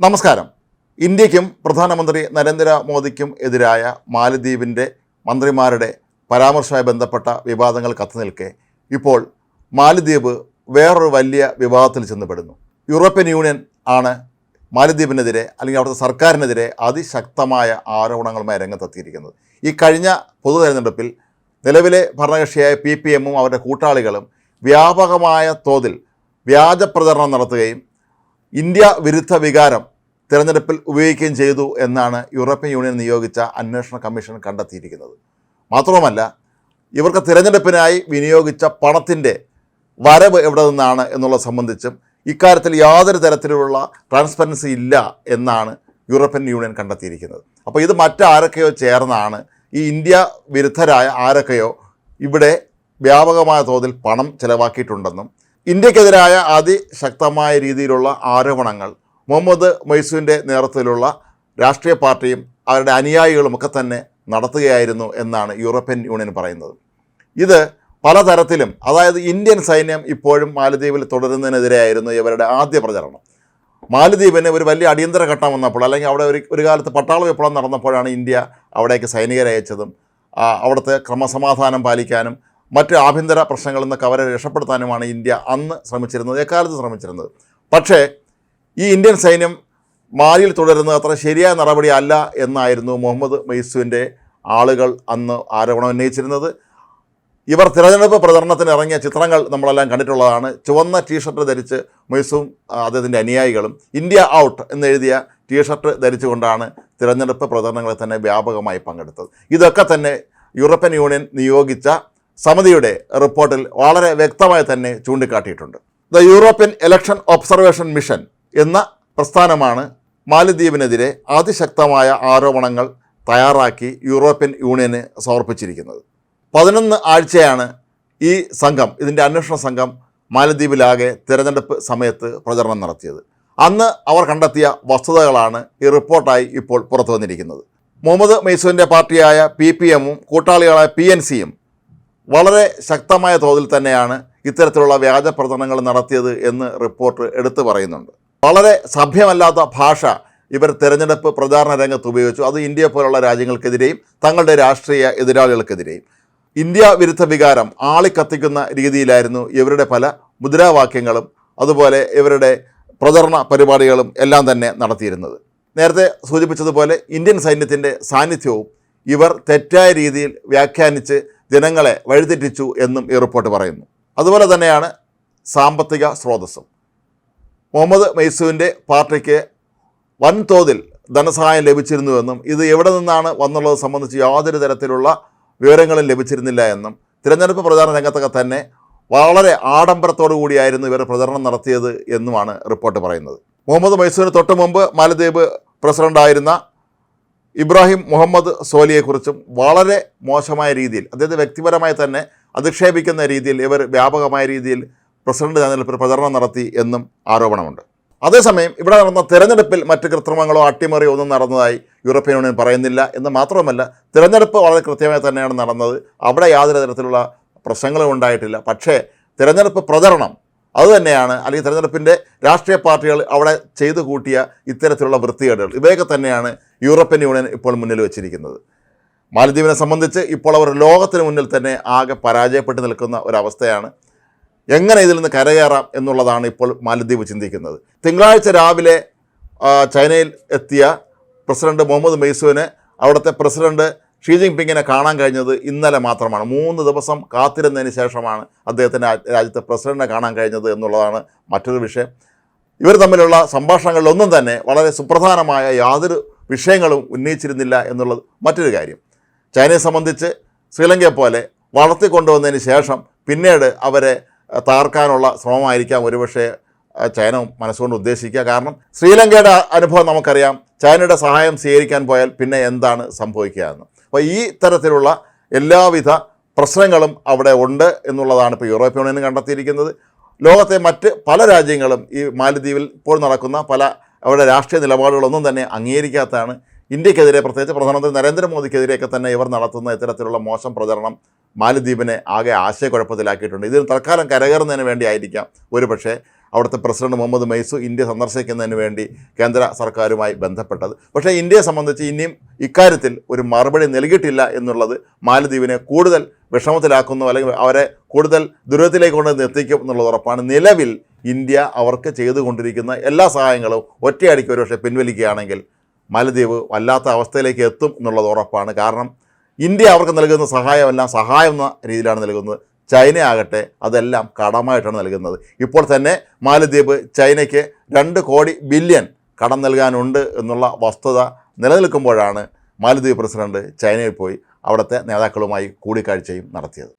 നമസ്കാരം. ഇന്ത്യക്കും പ്രധാനമന്ത്രി നരേന്ദ്രമോദിക്കും എതിരായ മാലദ്വീപിന്റെ മന്ത്രിമാരുടെ പരാമർശവുമായി ബന്ധപ്പെട്ട വിവാദങ്ങൾ കത്തു നിൽക്കെ. ഇപ്പോൾ മാലദ്വീപ് വേറൊരു വലിയ വിവാദത്തിൽ ചെന്നപ്പെടുന്നു യൂറോപ്യൻ യൂണിയൻ ആണ് മാലദ്വീപിനെതിരെ അല്ലെങ്കിൽ അവിടുത്തെ സർക്കാരിനെതിരെ അതിശക്തമായ ആരോപണങ്ങളുമായി രംഗത്തെത്തിയിരിക്കുന്നത്. ഈ കഴിഞ്ഞ പൊതു തെരഞ്ഞെടുപ്പിൽ നിലവിലെ ഭരണകക്ഷിയായ പി പി എമ്മും അവരുടെ കൂട്ടാളികളും വ്യാപകമായ തോതിൽ വ്യാജ പ്രചരണം നടത്തുകയും ഇന്ത്യ വിരുദ്ധ വികാരം തിരഞ്ഞെടുപ്പിൽ ഉപയോഗിക്കുകയും ചെയ്തു എന്നാണ് യൂറോപ്യൻ യൂണിയൻ നിയോഗിച്ച അന്വേഷണ കമ്മീഷൻ കണ്ടെത്തിയിരിക്കുന്നത്. മാത്രവുമല്ല ഇവർക്ക് തിരഞ്ഞെടുപ്പിനായി വിനിയോഗിച്ച പണത്തിന്റെ വരവ് എവിടെ നിന്നാണ് എന്നുള്ളത് സംബന്ധിച്ചും ഇക്കാര്യത്തിൽ യാതൊരു തരത്തിലുള്ള ട്രാൻസ്പെറൻസി ഇല്ല എന്നാണ് യൂറോപ്യൻ യൂണിയൻ കണ്ടെത്തിയിരിക്കുന്നത്. അപ്പോൾ ഇത് മറ്റാരൊക്കെയോ ചേർന്നാണ് ഈ ഇന്ത്യ വിരുദ്ധരായ ആരൊക്കെയോ ഇവിടെ വ്യാപകമായ തോതിൽ പണം ചെലവാക്കിയിട്ടുണ്ടെന്നും ഇന്ത്യക്കെതിരായ അതിശക്തമായ രീതിയിലുള്ള ആരോപണങ്ങൾ മുഹമ്മദ് മൈസൂരിന്റെ നേതൃത്വത്തിലുള്ള രാഷ്ട്രീയ പാർട്ടിയും അവരുടെ അനുയായികളും ഒക്കെ തന്നെ നടത്തുകയായിരുന്നു എന്നാണ് യൂറോപ്യൻ യൂണിയൻ പറയുന്നത്. ഇത് പലതരത്തിലും അതായത് ഇന്ത്യൻ സൈന്യം ഇപ്പോഴും മാലദ്വീപിൽ തുടരുന്നതിനെതിരെയായിരുന്നു ഇവരുടെ ആദ്യ പ്രചരണം. മാലദ്വീപിന് ഒരു വലിയ അടിയന്തര ഘട്ടം വന്നപ്പോൾ അല്ലെങ്കിൽ അവിടെ ഒരു ഒരു കാലത്ത് പട്ടാള വിപ്ലവം നടന്നപ്പോഴാണ് ഇന്ത്യ അവിടേക്ക് സൈനികരെ അയച്ചതും അവിടുത്തെ ക്രമസമാധാനം പാലിക്കാനും മറ്റ് ആഭ്യന്തര പ്രശ്നങ്ങളിൽ നിന്നൊക്കെ അവരെ രക്ഷപ്പെടുത്താനുമാണ് ഇന്ത്യ അന്ന് ശ്രമിച്ചിരുന്നത് എക്കാലത്ത് ശ്രമിച്ചിരുന്നത്. പക്ഷേ ഈ ഇന്ത്യൻ സൈന്യം മാലിയിൽ തുടരുന്നത് അത്ര ശരിയായ നടപടി അല്ല എന്നായിരുന്നു മുഹമ്മദ് മെയ്സുവിന്റെ ആളുകൾ അന്ന് ആരോപണം ഉന്നയിച്ചിരുന്നത്. ഇവർ തിരഞ്ഞെടുപ്പ് പ്രചരണത്തിന് ഇറങ്ങിയ ചിത്രങ്ങൾ നമ്മളെല്ലാം കണ്ടിട്ടുള്ളതാണ്. ചുവന്ന ടീഷർട്ട് ധരിച്ച് മൊയ്സും അദ്ദേഹത്തിന്റെ അനുയായികളും ഇന്ത്യ ഔട്ട് എന്നെഴുതിയ ടീഷർട്ട് ധരിച്ചുകൊണ്ടാണ് തിരഞ്ഞെടുപ്പ് പ്രചരണങ്ങളിൽ തന്നെ വ്യാപകമായി പങ്കെടുത്തത്. ഇതൊക്കെ തന്നെ യൂറോപ്യൻ യൂണിയൻ നിയോഗിച്ച സമിതിയുടെ റിപ്പോർട്ടിൽ വളരെ വ്യക്തമായി തന്നെ ചൂണ്ടിക്കാട്ടിയിട്ടുണ്ട്. The European election observation mission എന്ന പ്രസ്ഥാനമാണ് മാലദ്വീപിനെതിരെ അതിശക്തമായ ആരോപണങ്ങൾ തയ്യാറാക്കി യൂറോപ്യൻ യൂണിയന് സമർപ്പിച്ചിരിക്കുന്നത്. പതിനൊന്ന് ആഴ്ചയാണ് ഈ സംഘം ഇതിന്റെ അന്വേഷണ സംഘം മാലദ്വീപിലാകെ തിരഞ്ഞെടുപ്പ് സമയത്ത് പ്രചരണം നടത്തിയത്. അന്ന് അവർ കണ്ടെത്തിയ വസ്തുതകളാണ് ഈ റിപ്പോർട്ടായി ഇപ്പോൾ പുറത്തു വന്നിരിക്കുന്നത്. മുഹമ്മദ് മൈസൂരിന്റെ പാർട്ടിയായ പി പി എമ്മും കൂട്ടാളികളായ പി എൻ സിയും വളരെ ശക്തമായ തോതിൽ തന്നെയാണ് ഇത്തരത്തിലുള്ള വ്യാജ പ്രചരണങ്ങൾ നടത്തിയത് എന്ന് റിപ്പോർട്ട് എടുത്തു പറയുന്നുണ്ട്. വളരെ സഭ്യമല്ലാത്ത ഭാഷ ഇവർ തിരഞ്ഞെടുപ്പ് പ്രചാരണ രംഗത്ത് ഉപയോഗിച്ചു. അത് ഇന്ത്യ പോലുള്ള രാജ്യങ്ങൾക്കെതിരെയും തങ്ങളുടെ രാഷ്ട്രീയ എതിരാളികൾക്കെതിരെയും. ഇന്ത്യ വിരുദ്ധ വികാരം ആളിക്കത്തിക്കുന്ന രീതിയിലായിരുന്നു ഇവരുടെ പല മുദ്രാവാക്യങ്ങളും അതുപോലെ ഇവരുടെ പ്രചരണ പരിപാടികളും എല്ലാം തന്നെ നടത്തിയിരുന്നത്. നേരത്തെ സൂചിപ്പിച്ചതുപോലെ ഇന്ത്യൻ സൈന്യത്തിന്റെ സാന്നിധ്യവും ഇവർ തെറ്റായ രീതിയിൽ വ്യാഖ്യാനിച്ച് ജനങ്ങളെ വഴിതെറ്റിച്ചു എന്നും ഈ റിപ്പോർട്ട് പറയുന്നു. അതുപോലെ തന്നെയാണ് സാമ്പത്തിക സ്രോതസ്സും. മുഹമ്മദ് മൈസൂവിന്റെ പാർട്ടിക്ക് വൻതോതിൽ ധനസഹായം ലഭിച്ചിരുന്നുവെന്നും ഇത് എവിടെ നിന്നാണ് വന്നുള്ളത് സംബന്ധിച്ച് യാതൊരു തരത്തിലുള്ള വിവരങ്ങളും ലഭിച്ചിരുന്നില്ല എന്നും തിരഞ്ഞെടുപ്പ് പ്രചാരണ രംഗത്തൊക്കെ തന്നെ വളരെ ആഡംബരത്തോടു കൂടിയായിരുന്നു ഇവർ പ്രചരണം നടത്തിയത് എന്നുമാണ് റിപ്പോർട്ട് പറയുന്നത്. മുഹമ്മദ് മൈസൂരിന് തൊട്ട് മുമ്പ് മാലദ്വീപ് പ്രസിഡന്റായിരുന്ന ഇബ്രാഹിം മുഹമ്മദ് സോലിയെക്കുറിച്ചും വളരെ മോശമായ രീതിയിൽ അദ്ദേഹത്തെ വ്യക്തിപരമായി തന്നെ അധിക്ഷേപിക്കുന്ന രീതിയിൽ ഇവർ വ്യാപകമായ രീതിയിൽ പ്രസിഡന്റ് തെരഞ്ഞെടുപ്പിൽ പ്രചരണം നടത്തി എന്നും ആരോപണമുണ്ട്. അതേസമയം ഇവിടെ നടന്ന തെരഞ്ഞെടുപ്പിൽ മറ്റ് കൃത്രിമങ്ങളോ അട്ടിമറിയോ ഒന്നും നടന്നതായി യൂറോപ്യൻ യൂണിയൻ പറയുന്നില്ല എന്ന് മാത്രമല്ല തിരഞ്ഞെടുപ്പ് വളരെ കൃത്യമായി തന്നെയാണ് നടന്നത്. അവിടെ യാതൊരു തരത്തിലുള്ള പ്രശ്നങ്ങളും ഉണ്ടായിട്ടില്ല. പക്ഷേ തിരഞ്ഞെടുപ്പ് പ്രചരണം അതുതന്നെയാണ് അല്ലെങ്കിൽ തിരഞ്ഞെടുപ്പിന്റെ രാഷ്ട്രീയ പാർട്ടികൾ അവിടെ ചെയ്തു കൂട്ടിയ ഇത്തരത്തിലുള്ള വൃത്തികേടുകൾ. ഇവയൊക്കെ തന്നെയാണ് യൂറോപ്യൻ യൂണിയൻ ഇപ്പോൾ മുന്നിൽ വെച്ചിരിക്കുന്നത്. മാലദ്വീപിനെ സംബന്ധിച്ച് ഇപ്പോൾ അവർ ലോകത്തിന് മുന്നിൽ തന്നെ ആകെ പരാജയപ്പെട്ട് നിൽക്കുന്ന ഒരവസ്ഥയാണ് എങ്ങനെ ഇതിൽ നിന്ന് കരകയറാം എന്നുള്ളതാണ് ഇപ്പോൾ മാലദ്വീപ് ചിന്തിക്കുന്നത്. തിങ്കളാഴ്ച രാവിലെ ചൈനയിൽ എത്തിയ പ്രസിഡന്റ് മുഹമ്മദ് മെയ്സുവിന് അവിടുത്തെ പ്രസിഡന്റ് ഷീ ജിൻപിങ്ങിനെ കാണാൻ കഴിഞ്ഞത് ഇന്നലെ മാത്രമാണ്. മൂന്ന് ദിവസം കാത്തിരുന്നതിന് ശേഷമാണ് അദ്ദേഹത്തിന്റെ രാജ്യത്തെ പ്രസിഡന്റിനെ കാണാൻ കഴിഞ്ഞത് എന്നുള്ളതാണ് മറ്റൊരു വിഷയം. ഇവർ തമ്മിലുള്ള സംഭാഷണങ്ങളിലൊന്നും തന്നെ വളരെ സുപ്രധാനമായ യാതൊരു വിഷയങ്ങളും ഉന്നയിച്ചിരുന്നില്ല എന്നുള്ളത് മറ്റൊരു കാര്യം. ചൈനയെ സംബന്ധിച്ച് ശ്രീലങ്കയെ പോലെ വളർത്തിക്കൊണ്ടുവന്നതിന് ശേഷം പിന്നീട് അവരെ തകർക്കാനുള്ള ശ്രമമായിരിക്കാം ഒരുപക്ഷെ ചൈന മനസ്സുകൊണ്ട് ഉദ്ദേശിക്കുക. കാരണം ശ്രീലങ്കയുടെ അനുഭവം നമുക്കറിയാം ചൈനയുടെ സഹായം സ്വീകരിക്കാൻ പോയാൽ പിന്നെ എന്താണ് സംഭവിക്കുക എന്ന്. അപ്പോൾ ഈ തരത്തിലുള്ള എല്ലാവിധ പ്രശ്നങ്ങളും അവിടെ ഉണ്ട് എന്നുള്ളതാണ് ഇപ്പോൾ യൂറോപ്യൻ യൂണിയൻ കണ്ടെത്തിയിരിക്കുന്നത്. ലോകത്തെ മറ്റ് പല രാജ്യങ്ങളും ഈ മാലദ്വീപിൽ ഇപ്പോൾ നടക്കുന്ന പല അവരുടെ രാഷ്ട്രീയ നിലപാടുകളൊന്നും തന്നെ അംഗീകരിക്കാത്തതാണ്. ഇന്ത്യക്കെതിരെ പ്രത്യേകിച്ച് പ്രധാനമന്ത്രി നരേന്ദ്രമോദിക്കെതിരെയൊക്കെ തന്നെ ഇവർ നടത്തുന്ന ഇത്തരത്തിലുള്ള മോശം പ്രചരണം മാലദ്വീപിനെ ആകെ ആശയക്കുഴപ്പത്തിലാക്കിയിട്ടുണ്ട്. ഇതിന് തൽക്കാലം കരകയറുന്നതിന് വേണ്ടിയായിരിക്കാം ഒരു പക്ഷേ അവിടുത്തെ പ്രസിഡന്റ് മുഹമ്മദ് മൈസു ഇന്ത്യ സന്ദർശിക്കുന്നതിന് വേണ്ടി കേന്ദ്ര സർക്കാരുമായി ബന്ധപ്പെട്ടത്. പക്ഷേ ഇന്ത്യയെ സംബന്ധിച്ച് ഇനിയും ഇക്കാര്യത്തിൽ ഒരു മറുപടി നൽകിയിട്ടില്ല എന്നുള്ളത് മാലദ്വീപിനെ കൂടുതൽ വിഷമത്തിലാക്കുന്നു അല്ലെങ്കിൽ അവരെ കൂടുതൽ ദുരിതത്തിലേക്ക് കൊണ്ട് എത്തിക്കും എന്നുള്ളത് ഉറപ്പാണ്. നിലവിൽ ഇന്ത്യ അവർക്ക് ചെയ്തുകൊണ്ടിരിക്കുന്ന എല്ലാ സഹായങ്ങളും ഒറ്റയടിക്ക് ഒരുപക്ഷെ പിൻവലിക്കുകയാണെങ്കിൽ മാലദ്വീപ് വല്ലാത്ത അവസ്ഥയിലേക്ക് എത്തും എന്നുള്ളത് ഉറപ്പാണ്. കാരണം ഇന്ത്യ അവർക്ക് നൽകുന്ന സഹായമെല്ലാം സഹായം എന്ന രീതിയിലാണ് നൽകുന്നത്. ചൈന ആകട്ടെ അതെല്ലാം കടമായിട്ടാണ് നൽകുന്നത്. ഇപ്പോൾ തന്നെ മാലദ്വീപ് ചൈനയ്ക്ക് രണ്ട് കോടി ബില്യൺ കടം നൽകാനുണ്ട് എന്നുള്ള വസ്തുത നിലനിൽക്കുമ്പോഴാണ് മാലദ്വീപ് പ്രസിഡന്റ് ചൈനയിൽ പോയി അവിടുത്തെ നേതാക്കളുമായി കൂടിക്കാഴ്ചയും നടത്തിയത്.